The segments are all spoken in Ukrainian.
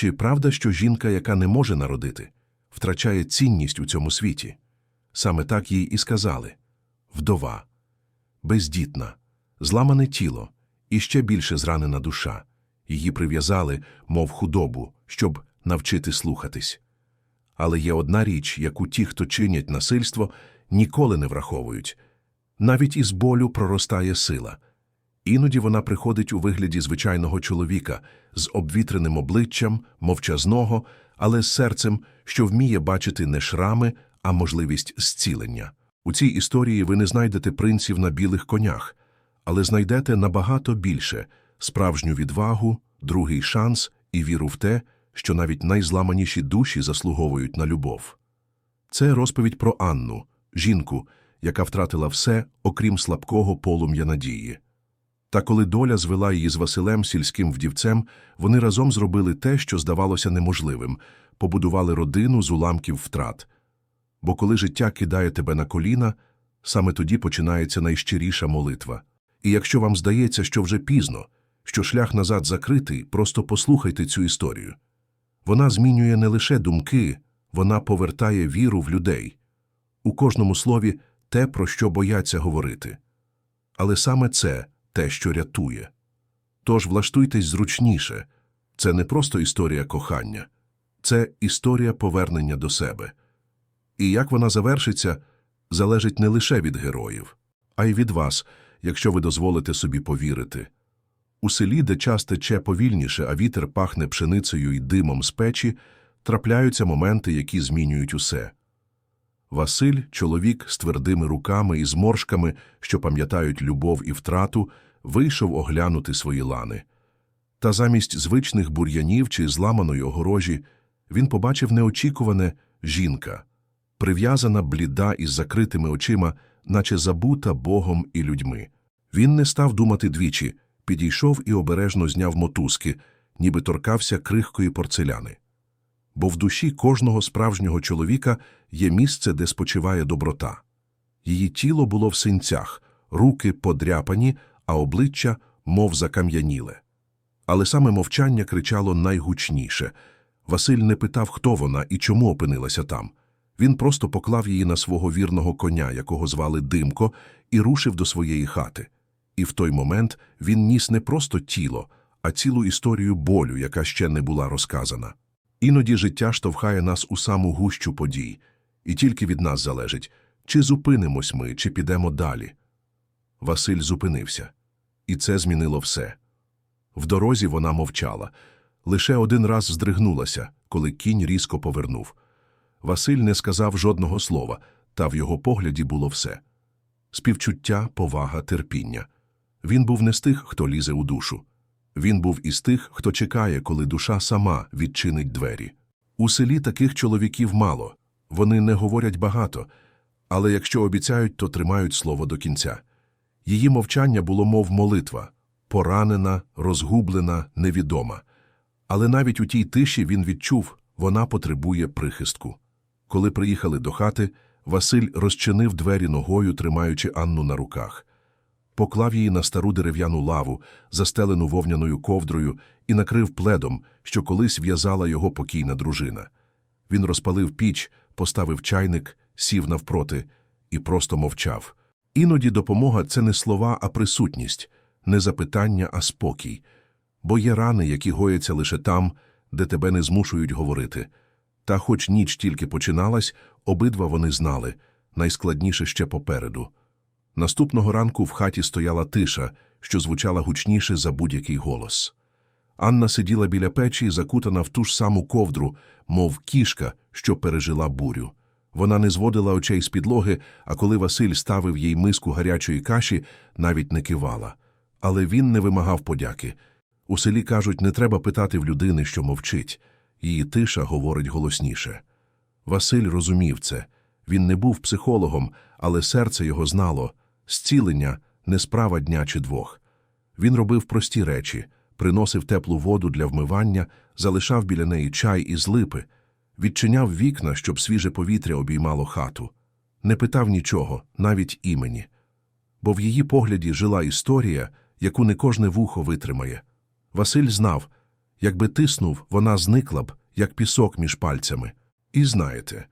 Чи правда, що жінка, яка не може народити, втрачає цінність у цьому світі? Саме так їй і сказали вдова, бездітна, зламане тіло і ще більше зранена душа. Її прив'язали, мов худобу, щоб навчити слухатись. Але є одна річ, яку ті, хто чинять насильство, ніколи не враховують. Навіть із болю проростає сила. Іноді вона приходить у вигляді звичайного чоловіка з обвітреним обличчям, мовчазного, але з серцем, що вміє бачити не шрами, а можливість зцілення. У цій історії ви не знайдете принців на білих конях, але знайдете набагато більше справжню відвагу, другий шанс і віру в те, що навіть найзламаніші душі заслуговують на любов. Це розповідь про Анну, жінку, яка втратила все, окрім слабкого полум'я надії. Та коли доля звела її з Василем сільським вдівцем, вони разом зробили те, що здавалося неможливим побудували родину з уламків втрат. Бо коли життя кидає тебе на коліна, саме тоді починається найщиріша молитва. І якщо вам здається, що вже пізно, що шлях назад закритий, просто послухайте цю історію. Вона змінює не лише думки, вона повертає віру в людей. У кожному слові те, про що бояться говорити. Але саме це те, що рятує. Тож влаштуйтесь зручніше. Це не просто історія кохання, це історія повернення до себе. І як вона завершиться, залежить не лише від героїв, а й від вас, якщо ви дозволите собі повірити. У селі, де час тече повільніше, а вітер пахне пшеницею і димом з печі, трапляються моменти, які змінюють усе. Василь, чоловік з твердими руками і зморшками, що пам'ятають любов і втрату, вийшов оглянути свої лани. Та замість звичних бур'янів чи зламаної огорожі він побачив неочікуване жінка, прив'язана бліда із закритими очима, наче забута Богом і людьми. Він не став думати двічі, підійшов і обережно зняв мотузки, ніби торкався крихкої порцеляни. Бо в душі кожного справжнього чоловіка є місце, де спочиває доброта. Її тіло було в синцях, руки подряпані, а обличчя мов закам'яніле. Але саме мовчання кричало найгучніше. Василь не питав, хто вона і чому опинилася там. Він просто поклав її на свого вірного коня, якого звали Димко, і рушив до своєї хати. І в той момент він ніс не просто тіло, а цілу історію болю, яка ще не була розказана. Іноді життя штовхає нас у саму гущу подій, і тільки від нас залежить, чи зупинимось ми, чи підемо далі. Василь зупинився, і це змінило все. В дорозі вона мовчала, лише один раз здригнулася, коли кінь різко повернув. Василь не сказав жодного слова, та в його погляді було все співчуття, повага, терпіння. Він був не з тих, хто лізе у душу. Він був із тих, хто чекає, коли душа сама відчинить двері. У селі таких чоловіків мало, вони не говорять багато, але якщо обіцяють, то тримають слово до кінця. Її мовчання було мов молитва поранена, розгублена, невідома. Але навіть у тій тиші він відчув, вона потребує прихистку. Коли приїхали до хати, Василь розчинив двері ногою, тримаючи Анну на руках поклав її на стару дерев'яну лаву, застелену вовняною ковдрою, і накрив пледом, що колись в'язала його покійна дружина. Він розпалив піч, поставив чайник, сів навпроти і просто мовчав. Іноді допомога це не слова, а присутність, не запитання, а спокій. Бо є рани, які гояться лише там, де тебе не змушують говорити. Та, хоч ніч тільки починалась, обидва вони знали найскладніше ще попереду. Наступного ранку в хаті стояла тиша, що звучала гучніше за будь-який голос. Анна сиділа біля печі, закутана в ту ж саму ковдру, мов кішка, що пережила бурю. Вона не зводила очей з підлоги, а коли Василь ставив їй миску гарячої каші, навіть не кивала. Але він не вимагав подяки. У селі кажуть, не треба питати в людини, що мовчить. Її тиша говорить голосніше. Василь розумів це. Він не був психологом, але серце його знало зцілення не справа дня чи двох. Він робив прості речі, приносив теплу воду для вмивання, залишав біля неї чай із липи, відчиняв вікна, щоб свіже повітря обіймало хату, не питав нічого, навіть імені. Бо в її погляді жила історія, яку не кожне вухо витримає. Василь знав Якби тиснув, вона зникла б, як пісок між пальцями. І знаєте,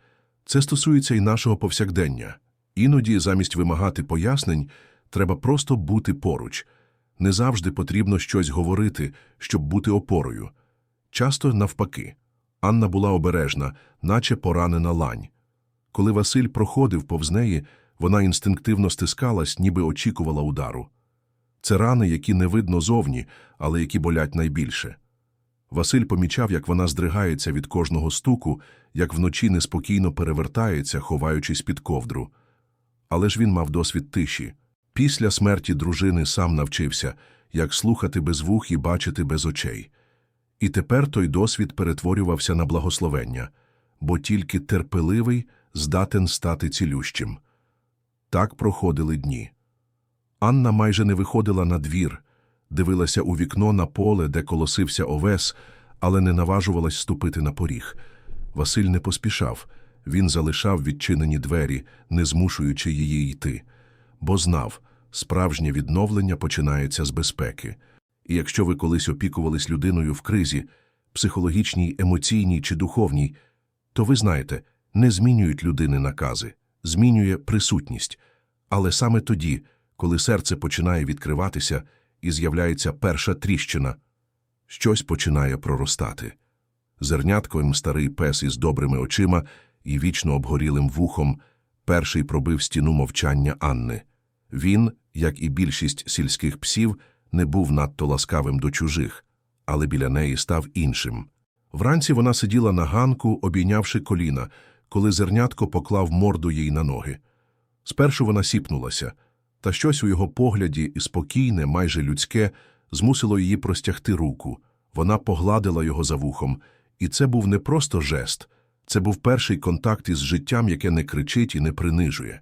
це стосується і нашого повсякдення. Іноді, замість вимагати пояснень, треба просто бути поруч. Не завжди потрібно щось говорити, щоб бути опорою. Часто навпаки. Анна була обережна, наче поранена лань. Коли Василь проходив повз неї, вона інстинктивно стискалась, ніби очікувала удару. Це рани, які не видно зовні, але які болять найбільше. Василь помічав, як вона здригається від кожного стуку, як вночі неспокійно перевертається, ховаючись під ковдру. Але ж він мав досвід тиші. Після смерті дружини сам навчився, як слухати без вух і бачити без очей. І тепер той досвід перетворювався на благословення, бо тільки терпеливий здатен стати цілющим. Так проходили дні. Анна майже не виходила на двір, дивилася у вікно на поле, де колосився овес, але не наважувалась ступити на поріг. Василь не поспішав, він залишав відчинені двері, не змушуючи її йти, бо знав, справжнє відновлення починається з безпеки. Якщо ви колись опікувались людиною в кризі, психологічній, емоційній чи духовній, то ви знаєте, не змінюють людини накази, змінює присутність. Але саме тоді, коли серце починає відкриватися і з'являється перша тріщина, щось починає проростати. Зернятком старий пес із добрими очима і вічно обгорілим вухом перший пробив стіну мовчання Анни. Він, як і більшість сільських псів, не був надто ласкавим до чужих, але біля неї став іншим. Вранці вона сиділа на ганку, обійнявши коліна, коли зернятко поклав морду їй на ноги. Спершу вона сіпнулася, та щось у його погляді спокійне, майже людське, змусило її простягти руку. Вона погладила його за вухом, і це був не просто жест, це був перший контакт із життям, яке не кричить і не принижує.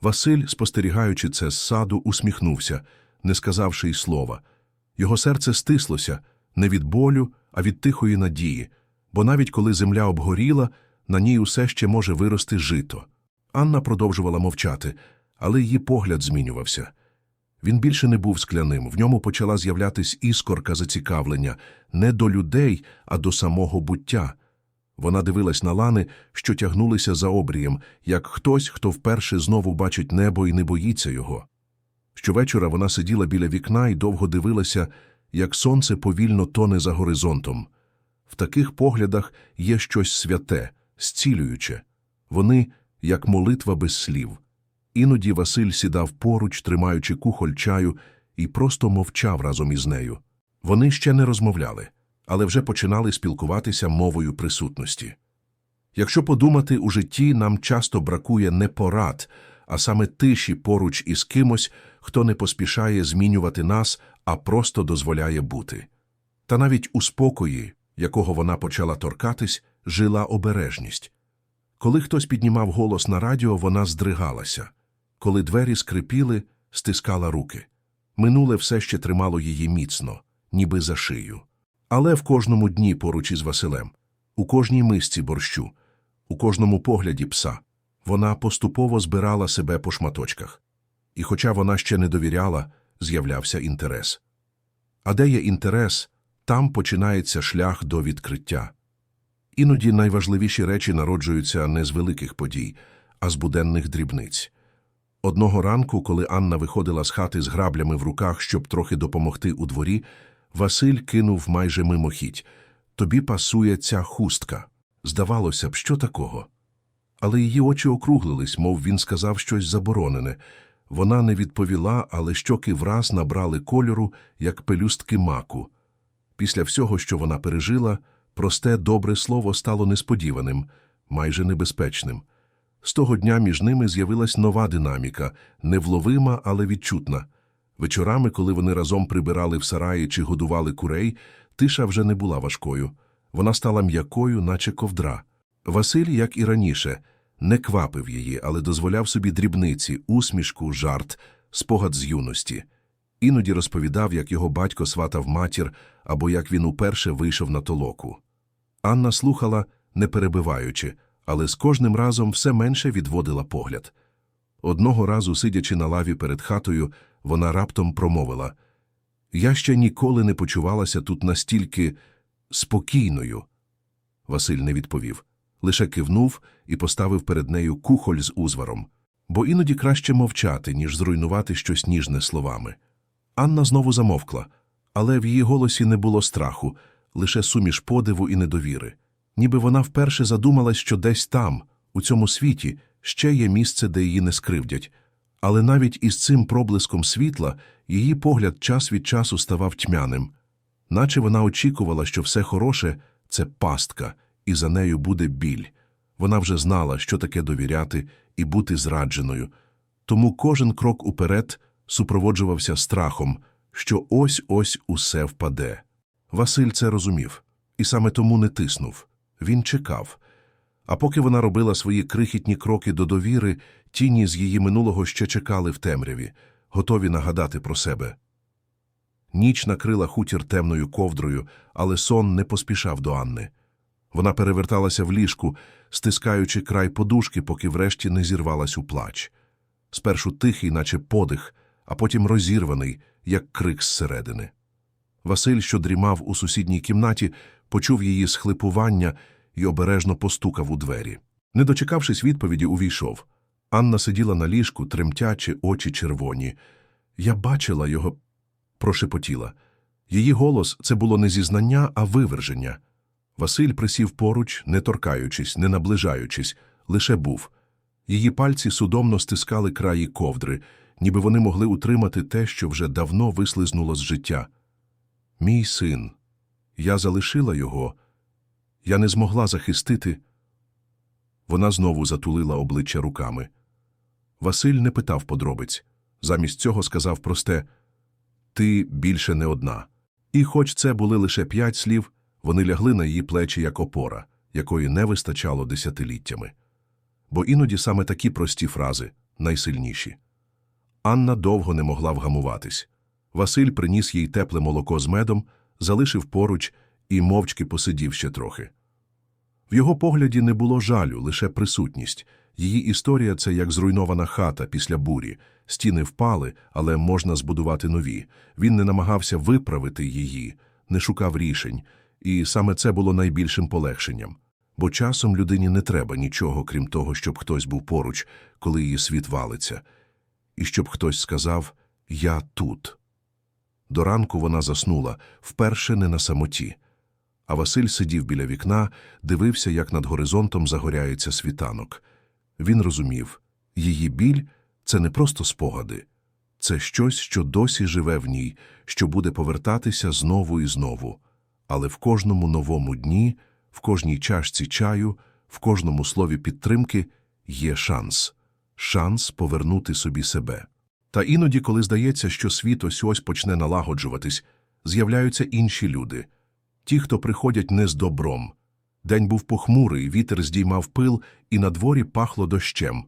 Василь, спостерігаючи це з саду, усміхнувся, не сказавши й слова. Його серце стислося не від болю, а від тихої надії, бо навіть коли земля обгоріла, на ній усе ще може вирости жито. Анна продовжувала мовчати, але її погляд змінювався. Він більше не був скляним, в ньому почала з'являтись іскорка зацікавлення не до людей, а до самого буття. Вона дивилась на лани, що тягнулися за обрієм, як хтось, хто вперше знову бачить небо і не боїться його. Щовечора вона сиділа біля вікна і довго дивилася, як сонце повільно тоне за горизонтом. В таких поглядах є щось святе, зцілююче. Вони, як молитва без слів. Іноді Василь сідав поруч, тримаючи кухоль чаю, і просто мовчав разом із нею. Вони ще не розмовляли, але вже починали спілкуватися мовою присутності. Якщо подумати, у житті нам часто бракує не порад, а саме тиші поруч із кимось, хто не поспішає змінювати нас, а просто дозволяє бути. Та навіть у спокої, якого вона почала торкатись, жила обережність. Коли хтось піднімав голос на радіо, вона здригалася. Коли двері скрипіли, стискала руки. Минуле все ще тримало її міцно, ніби за шию. Але в кожному дні поруч із Василем, у кожній мисці борщу, у кожному погляді пса, вона поступово збирала себе по шматочках. І хоча вона ще не довіряла, з'являвся інтерес. А де є інтерес, там починається шлях до відкриття. Іноді найважливіші речі народжуються не з великих подій, а з буденних дрібниць. Одного ранку, коли Анна виходила з хати з граблями в руках, щоб трохи допомогти у дворі, Василь кинув майже мимохідь. Тобі пасує ця хустка. Здавалося б, що такого? Але її очі округлились, мов він сказав щось заборонене. Вона не відповіла, але щоки враз набрали кольору, як пелюстки маку. Після всього, що вона пережила, просте добре слово стало несподіваним, майже небезпечним. З того дня між ними з'явилась нова динаміка, невловима, але відчутна. Вечорами, коли вони разом прибирали в сараї чи годували курей, тиша вже не була важкою. Вона стала м'якою, наче ковдра. Василь, як і раніше, не квапив її, але дозволяв собі дрібниці, усмішку, жарт, спогад з юності. Іноді розповідав, як його батько сватав матір або як він уперше вийшов на толоку. Анна слухала, не перебиваючи, але з кожним разом все менше відводила погляд. Одного разу, сидячи на лаві перед хатою, вона раптом промовила Я ще ніколи не почувалася тут настільки спокійною. Василь не відповів, лише кивнув і поставив перед нею кухоль з узваром, бо іноді краще мовчати, ніж зруйнувати щось ніжне словами. Анна знову замовкла, але в її голосі не було страху, лише суміш подиву і недовіри. Ніби вона вперше задумалась, що десь там, у цьому світі, ще є місце, де її не скривдять. Але навіть із цим проблиском світла її погляд час від часу ставав тьмяним, наче вона очікувала, що все хороше – це пастка, і за нею буде біль. Вона вже знала, що таке довіряти і бути зрадженою. Тому кожен крок уперед супроводжувався страхом, що ось-ось усе впаде. Василь це розумів, і саме тому не тиснув. Він чекав. А поки вона робила свої крихітні кроки до довіри, тіні з її минулого ще чекали в темряві, готові нагадати про себе. Ніч накрила хутір темною ковдрою, але сон не поспішав до Анни. Вона переверталася в ліжку, стискаючи край подушки, поки врешті не зірвалась у плач. Спершу тихий, наче подих, а потім розірваний, як крик зсередини. Василь, що дрімав у сусідній кімнаті, почув її схлипування і обережно постукав у двері. Не дочекавшись відповіді, увійшов. Анна сиділа на ліжку, тремтячи, очі червоні. Я бачила його, прошепотіла. Її голос це було не зізнання, а виверження. Василь присів поруч, не торкаючись, не наближаючись, лише був. Її пальці судомно стискали краї ковдри, ніби вони могли утримати те, що вже давно вислизнуло з життя. Мій син. Я залишила його. Я не змогла захистити. Вона знову затулила обличчя руками. Василь не питав подробиць. Замість цього сказав просте Ти більше не одна. І хоч це були лише п'ять слів, вони лягли на її плечі як опора, якої не вистачало десятиліттями. Бо іноді саме такі прості фрази найсильніші. Анна довго не могла вгамуватись. Василь приніс їй тепле молоко з медом, залишив поруч і мовчки посидів ще трохи. В його погляді не було жалю, лише присутність. Її історія це як зруйнована хата після бурі. Стіни впали, але можна збудувати нові. Він не намагався виправити її, не шукав рішень, і саме це було найбільшим полегшенням. Бо часом людині не треба нічого, крім того, щоб хтось був поруч, коли її світ валиться, і щоб хтось сказав «Я тут». До ранку вона заснула, вперше не на самоті. А Василь сидів біля вікна, дивився, як над горизонтом загоряється світанок. Він розумів, її біль – це не просто спогади. Це щось, що досі живе в ній, що буде повертатися знову і знову. Але в кожному новому дні, в кожній чашці чаю, в кожному слові підтримки є шанс. Шанс повернути собі себе. Та іноді, коли здається, що світ ось ось почне налагоджуватись, з'являються інші люди. Ті, хто приходять не з добром. День був похмурий, вітер здіймав пил, і на дворі пахло дощем.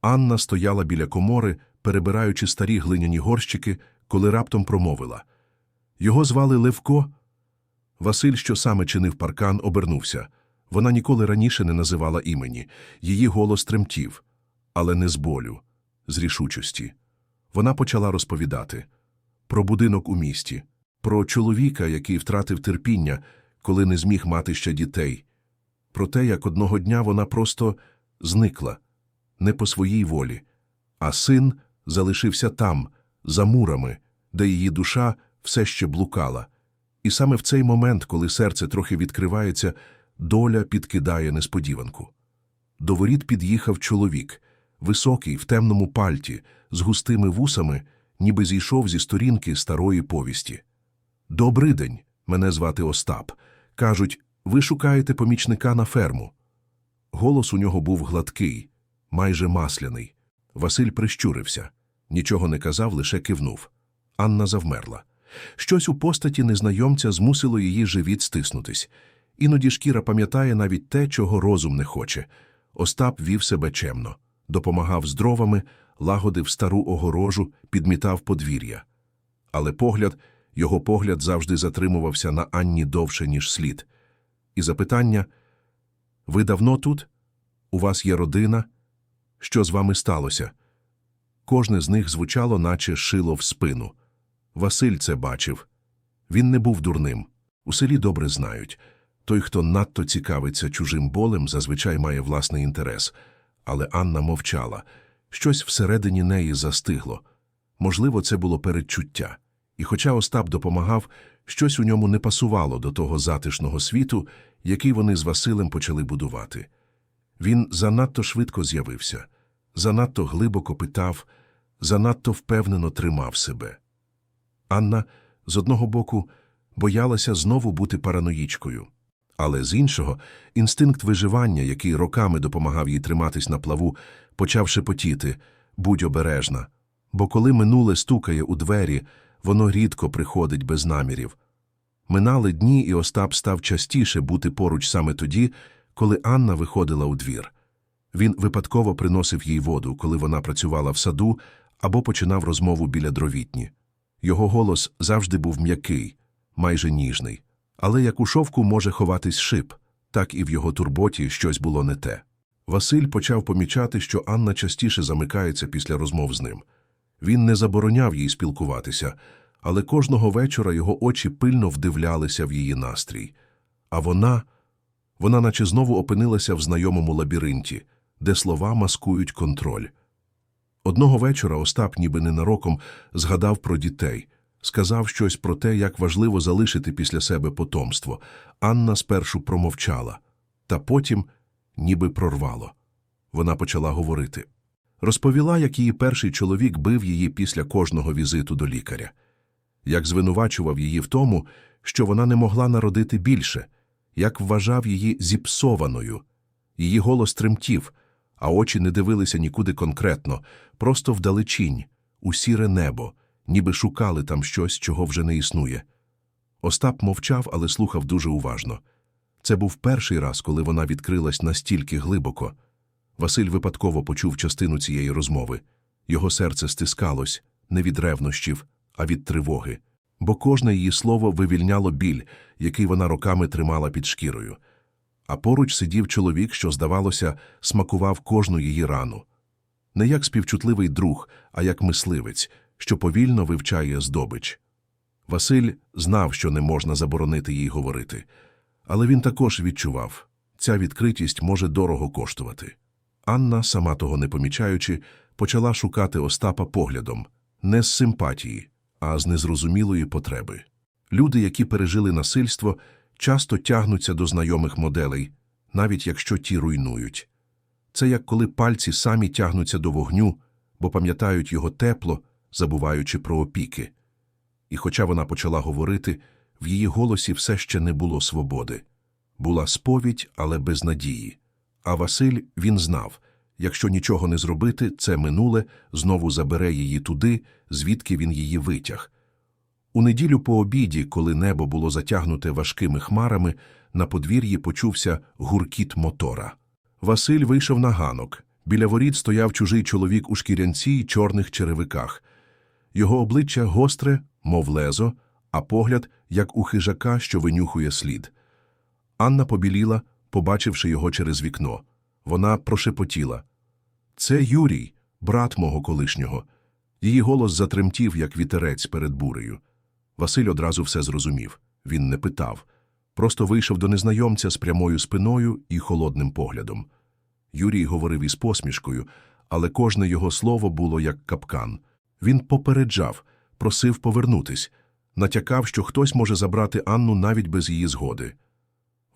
Анна стояла біля комори, перебираючи старі глиняні горщики, коли раптом промовила. Його звали Левко. Василь, що саме чинив паркан, обернувся. Вона ніколи раніше не називала імені. Її голос тремтів, але не з болю, з рішучості. Вона почала розповідати про будинок у місті, про чоловіка, який втратив терпіння, коли не зміг мати ще дітей, про те, як одного дня вона просто зникла, не по своїй волі, а син залишився там, за мурами, де її душа все ще блукала. І саме в цей момент, коли серце трохи відкривається, доля підкидає несподіванку. До воріт під'їхав чоловік, високий, в темному пальті, з густими вусами, ніби зійшов зі сторінки старої повісті. «Добрий день, мене звати Остап. Кажуть, ви шукаєте помічника на ферму. Голос у нього був гладкий, майже масляний. Василь прищурився. Нічого не казав, лише кивнув. Анна завмерла. Щось у постаті незнайомця змусило її живіт стиснутись. Іноді шкіра пам'ятає навіть те, чого розум не хоче. Остап вів себе чемно, допомагав з дровами, лагодив стару огорожу, підмітав подвір'я. Але погляд, його погляд завжди затримувався на Анні довше, ніж слід. І запитання «Ви давно тут? У вас є родина? Що з вами сталося?» Кожне з них звучало, наче шило в спину. Василь це бачив. Він не був дурним. У селі добре знають. Той, хто надто цікавиться чужим болем, зазвичай має власний інтерес. Але Анна мовчала. Щось всередині неї застигло. Можливо, це було передчуття. І хоча Остап допомагав, щось у ньому не пасувало до того затишного світу, який вони з Василем почали будувати. Він занадто швидко з'явився, занадто глибоко питав, занадто впевнено тримав себе. Анна, з одного боку, боялася знову бути параноїчкою. Але з іншого, інстинкт виживання, який роками допомагав їй триматись на плаву, почав шепотіти «Будь обережна». Бо коли минуле стукає у двері, воно рідко приходить без намірів. Минали дні, і Остап став частіше бути поруч саме тоді, коли Анна виходила у двір. Він випадково приносив їй воду, коли вона працювала в саду, або починав розмову біля дровітні. Його голос завжди був м'який, майже ніжний. Але як у шовку може ховатись шип, так і в його турботі щось було не те. Василь почав помічати, що Анна частіше замикається після розмов з ним. Він не забороняв їй спілкуватися, але кожного вечора його очі пильно вдивлялися в її настрій. А вона, вона наче знову опинилася в знайомому лабіринті, де слова маскують контроль. Одного вечора Остап, ніби ненароком, згадав про дітей, сказав щось про те, як важливо залишити після себе потомство. Анна спершу промовчала, та потім ніби прорвало. Вона почала говорити. Розповіла, як її перший чоловік бив її після кожного візиту до лікаря, як звинувачував її в тому, що вона не могла народити більше, як вважав її зіпсованою. Її голос тремтів, а очі не дивилися нікуди конкретно, просто вдалечінь, у сіре небо, ніби шукали там щось, чого вже не існує. Остап мовчав, але слухав дуже уважно. Це був перший раз, коли вона відкрилась настільки глибоко. Василь випадково почув частину цієї розмови. Його серце стискалось не від ревнощів, а від тривоги, бо кожне її слово вивільняло біль, який вона роками тримала під шкірою. А поруч сидів чоловік, що, здавалося, смакував кожну її рану. Не як співчутливий друг, а як мисливець, що повільно вивчає здобич. Василь знав, що не можна заборонити їй говорити, але він також відчував ця відкритість може дорого коштувати. Анна, сама того не помічаючи, почала шукати Остапа поглядом не з симпатії, а з незрозумілої потреби. Люди, які пережили насильство, часто тягнуться до знайомих моделей, навіть якщо ті руйнують. Це як коли пальці самі тягнуться до вогню, бо пам'ятають його тепло, забуваючи про опіки. І хоча вона почала говорити, в її голосі все ще не було свободи. Була сповідь, але без надії. А Василь він знав, якщо нічого не зробити, це минуле знову забере її туди, звідки він її витяг. У неділю по обіді, коли небо було затягнуте важкими хмарами, на подвір'ї почувся гуркіт мотора. Василь вийшов на ганок. Біля воріт стояв чужий чоловік у шкірянці й чорних черевиках. Його обличчя гостре, мов лезо, а погляд, як у хижака, що винюхує слід. Анна побіліла, побачивши його через вікно. Вона прошепотіла. Це Юрій, брат мого колишнього. Її голос затремтів, як вітерець перед бурею. Василь одразу все зрозумів. Він не питав. Просто вийшов до незнайомця з прямою спиною і холодним поглядом. Юрій говорив із посмішкою, але кожне його слово було як капкан. Він попереджав, просив повернутись, натякав, що хтось може забрати Анну навіть без її згоди.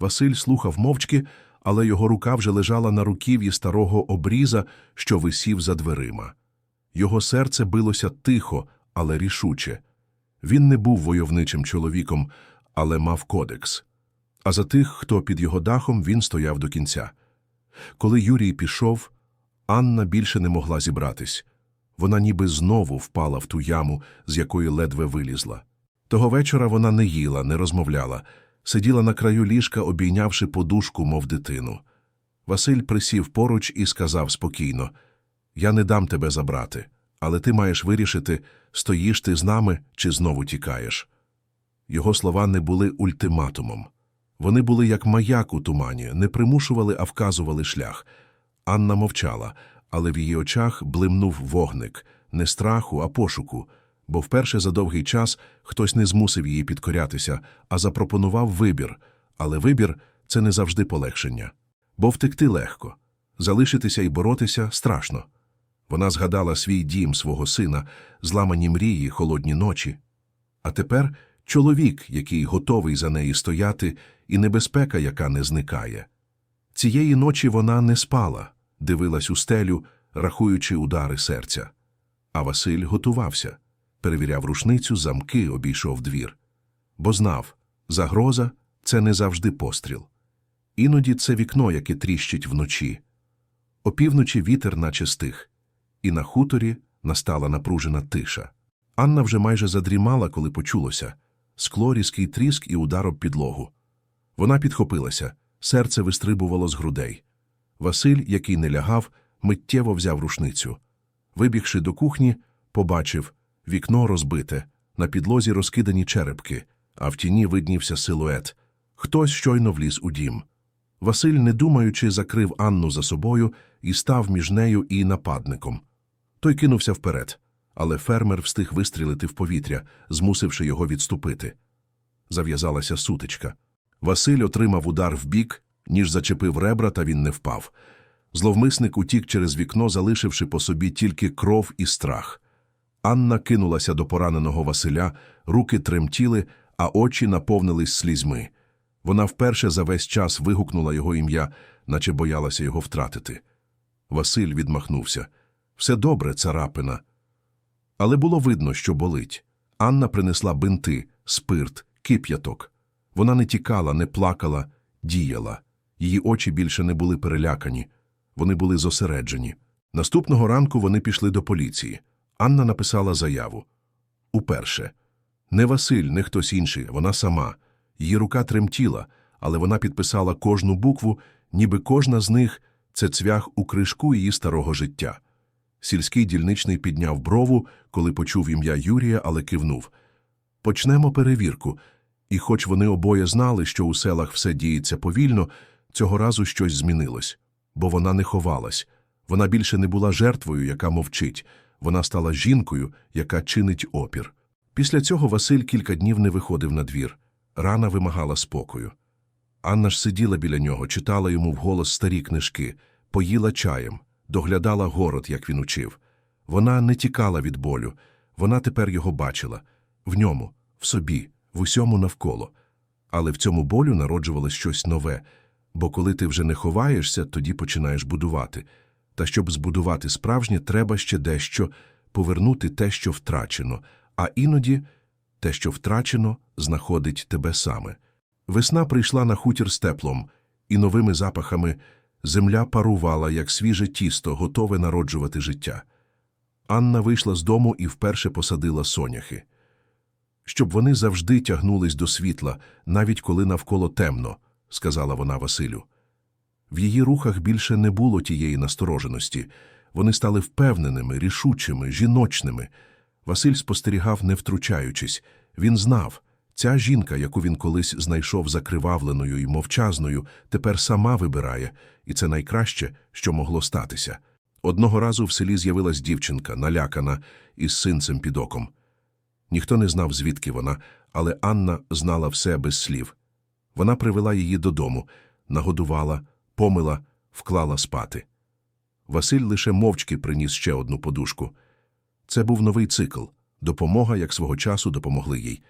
Василь слухав мовчки, але його рука вже лежала на руків'ї старого обріза, що висів за дверима. Його серце билося тихо, але рішуче. Він не був войовничим чоловіком, але мав кодекс. А за тих, хто під його дахом, він стояв до кінця. Коли Юрій пішов, Анна більше не могла зібратись. Вона ніби знову впала в ту яму, з якої ледве вилізла. Того вечора вона не їла, не розмовляла, сиділа на краю ліжка, обійнявши подушку, мов дитину. Василь присів поруч і сказав спокійно Я не дам тебе забрати, але ти маєш вирішити, стоїш ти з нами чи знову тікаєш. Його слова не були ультиматумом. Вони були як маяк у тумані, не примушували, а вказували шлях. Анна мовчала, але в її очах блимнув вогник не страху, а пошуку, бо вперше за довгий час хтось не змусив її підкорятися, а запропонував вибір. Але вибір це не завжди полегшення. Бо втекти легко, залишитися і боротися страшно. Вона згадала свій дім, свого сина, зламані мрії, холодні ночі. А тепер чоловік, який готовий за неї стояти, і небезпека, яка не зникає. Цієї ночі вона не спала, дивилась у стелю, рахуючи удари серця. А Василь готувався, перевіряв рушницю, замки, обійшов двір. Бо знав, загроза це не завжди постріл. Іноді це вікно, яке тріщить вночі. Опівночі вітер наче стих, і на хуторі настала напружена тиша. Анна вже майже задрімала, коли почулося скло, різкий тріск і удар об підлогу. Вона підхопилася, серце вистрибувало з грудей. Василь, який не лягав, миттєво взяв рушницю. Вибігши до кухні, побачив вікно розбите, на підлозі розкидані черепки, а в тіні виднівся силует. Хтось щойно вліз у дім. Василь, не думаючи, закрив Анну за собою і став між нею і нападником. Той кинувся вперед, але фермер встиг вистрілити в повітря, змусивши його відступити. Зав'язалася сутичка. Василь отримав удар в бік, ніж зачепив ребра, та він не впав. Зловмисник утік через вікно, залишивши по собі тільки кров і страх. Анна кинулася до пораненого Василя, руки тремтіли, а очі наповнились слізьми. Вона вперше за весь час вигукнула його ім'я, наче боялася його втратити. Василь відмахнувся. Все добре, царапина. Але було видно, що болить. Анна принесла бинти, спирт, кип'яток. Вона не тікала, не плакала, діяла. Її очі більше не були перелякані. Вони були зосереджені. Наступного ранку вони пішли до поліції. Анна написала заяву. Уперше. Не Василь, не хтось інший, вона сама. Її рука тремтіла, але вона підписала кожну букву, ніби кожна з них це цвях у кришку її старого життя. Сільський дільничний підняв брову, коли почув ім'я Юрія, але кивнув. Почнемо перевірку. І хоч вони обоє знали, що у селах все діється повільно, цього разу щось змінилось. Бо вона не ховалась. Вона більше не була жертвою, яка мовчить. Вона стала жінкою, яка чинить опір. Після цього Василь кілька днів не виходив на двір. Рана вимагала спокою. Анна ж сиділа біля нього, читала йому вголос старі книжки, поїла чаєм, доглядала город, як він учив. Вона не тікала від болю, вона тепер його бачила в ньому, в собі, в усьому навколо. Але в цьому болю народжувалось щось нове, бо коли ти вже не ховаєшся, тоді починаєш будувати. Та щоб збудувати справжнє, треба ще дещо повернути те, що втрачено, а іноді те, що втрачено, знаходить тебе саме. Весна прийшла на хутір з теплом, і новими запахами земля парувала, як свіже тісто, готове народжувати життя. Анна вийшла з дому і вперше посадила соняхи. Щоб вони завжди тягнулись до світла, навіть коли навколо темно, сказала вона Василю. В її рухах більше не було тієї настороженості. Вони стали впевненими, рішучими, жіночними. Василь спостерігав, не втручаючись. Він знав, ця жінка, яку він колись знайшов закривавленою і мовчазною, тепер сама вибирає, і це найкраще, що могло статися. Одного разу в селі з'явилась дівчинка, налякана, із синцем під оком. Ніхто не знав, звідки вона, але Анна знала все без слів. Вона привела її додому, нагодувала, помила, вклала спати. Василь лише мовчки приніс ще одну подушку. Це був новий цикл допомога, як свого часу допомогли їй.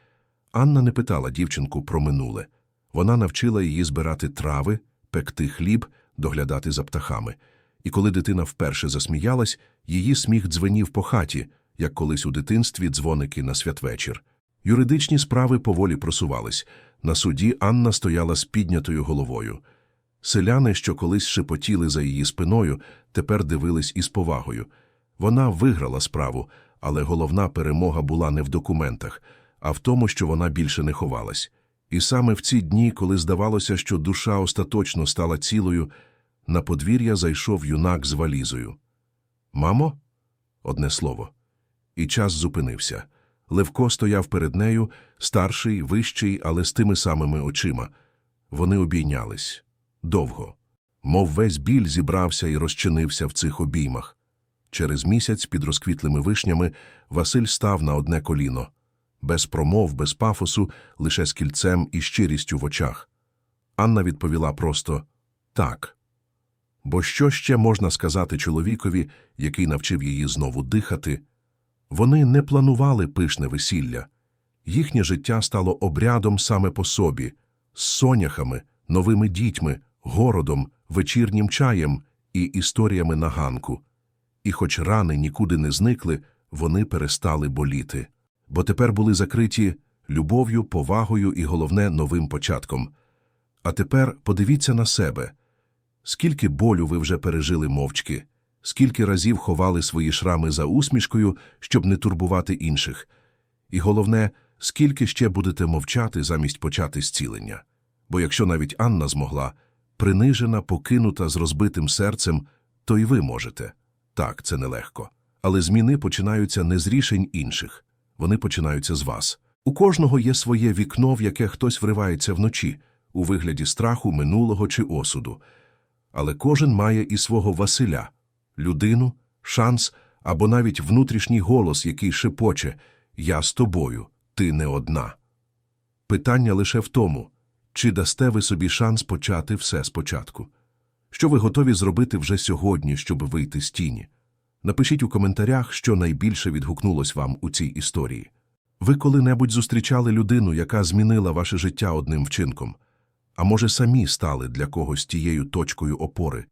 Анна не питала дівчинку про минуле. Вона навчила її збирати трави, пекти хліб, доглядати за птахами. І коли дитина вперше засміялась, її сміх дзвенів по хаті, як колись у дитинстві дзвоники на святвечір. Юридичні справи поволі просувались. На суді Анна стояла з піднятою головою. Селяни, що колись шепотіли за її спиною, тепер дивились із повагою. Вона виграла справу, але головна перемога була не в документах, а в тому, що вона більше не ховалась. І саме в ці дні, коли здавалося, що душа остаточно стала цілою, на подвір'я зайшов юнак з валізою. Мамо? Одне слово. І час зупинився. Левко стояв перед нею, старший, вищий, але з тими самими очима. Вони обійнялись. Довго. Мов весь біль зібрався і розчинився в цих обіймах. Через місяць під розквітлими вишнями Василь став на одне коліно. Без промов, без пафосу, лише з кільцем і щирістю в очах. Анна відповіла просто «так». Бо що ще можна сказати чоловікові, який навчив її знову дихати? Вони не планували пишне весілля. Їхнє життя стало обрядом саме по собі, з соняхами, новими дітьми, городом, вечірнім чаєм і історіями на ганку. І хоч рани нікуди не зникли, вони перестали боліти. Бо тепер були закриті любов'ю, повагою і, головне, новим початком. А тепер подивіться на себе. Скільки болю ви вже пережили мовчки, скільки разів ховали свої шрами за усмішкою, щоб не турбувати інших. І головне, скільки ще будете мовчати замість почати зцілення. Бо якщо навіть Анна змогла, принижена, покинута з розбитим серцем, то й ви можете. Так, це нелегко. Але зміни починаються не з рішень інших. Вони починаються з вас. У кожного є своє вікно, в яке хтось вривається вночі, у вигляді страху, минулого чи осуду. Але кожен має і свого Василя – людину, шанс або навіть внутрішній голос, який шепоче «Я з тобою, ти не одна». Питання лише в тому, чи дасте ви собі шанс почати все спочатку. Що ви готові зробити вже сьогодні, щоб вийти з тіні? Напишіть у коментарях, що найбільше відгукнулось вам у цій історії. Ви коли-небудь зустрічали людину, яка змінила ваше життя одним вчинком? А може, самі стали для когось тією точкою опори?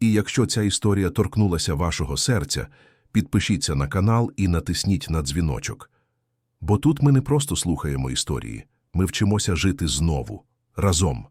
І якщо ця історія торкнулася вашого серця, підпишіться на канал і натисніть на дзвіночок. Бо тут ми не просто слухаємо історії, ми вчимося жити знову, разом.